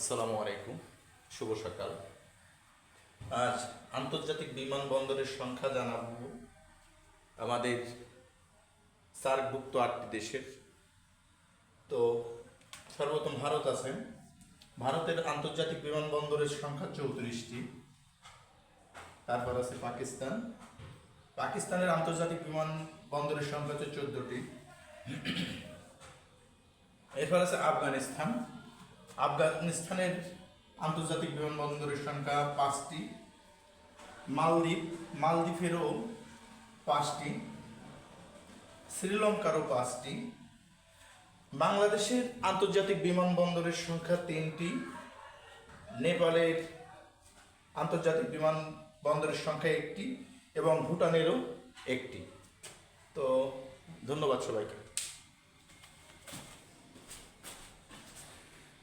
আসসালামু আলাইকুম, শুভ সকাল। আজ আন্তর্জাতিক বিমানবন্দরের সংখ্যা জানাব আমাদের সার্কভুক্ত আটটি দেশের। তো সর্বপ্রথম ভারত আছে ভারতের আন্তর্জাতিক বিমানবন্দরের সংখ্যা চৌত্রিশটি। তারপর আছে পাকিস্তান। পাকিস্তানের আন্তর্জাতিক বিমানবন্দরের সংখ্যা হচ্ছে চোদ্দটি। এরপর আছে আফগানিস্তান। আফগানিস্তানের আন্তর্জাতিক বিমানবন্দরের সংখ্যা পাঁচটি, মালদ্বীপ, মালদ্বীপেরও পাঁচটি, শ্রীলঙ্কারও পাঁচটি, বাংলাদেশের আন্তর্জাতিক বিমানবন্দরের সংখ্যা তিনটি, নেপালের আন্তর্জাতিক বিমানবন্দরের সংখ্যা একটি এবং ভুটানেরও একটি। তো ধন্যবাদ সবাইকে।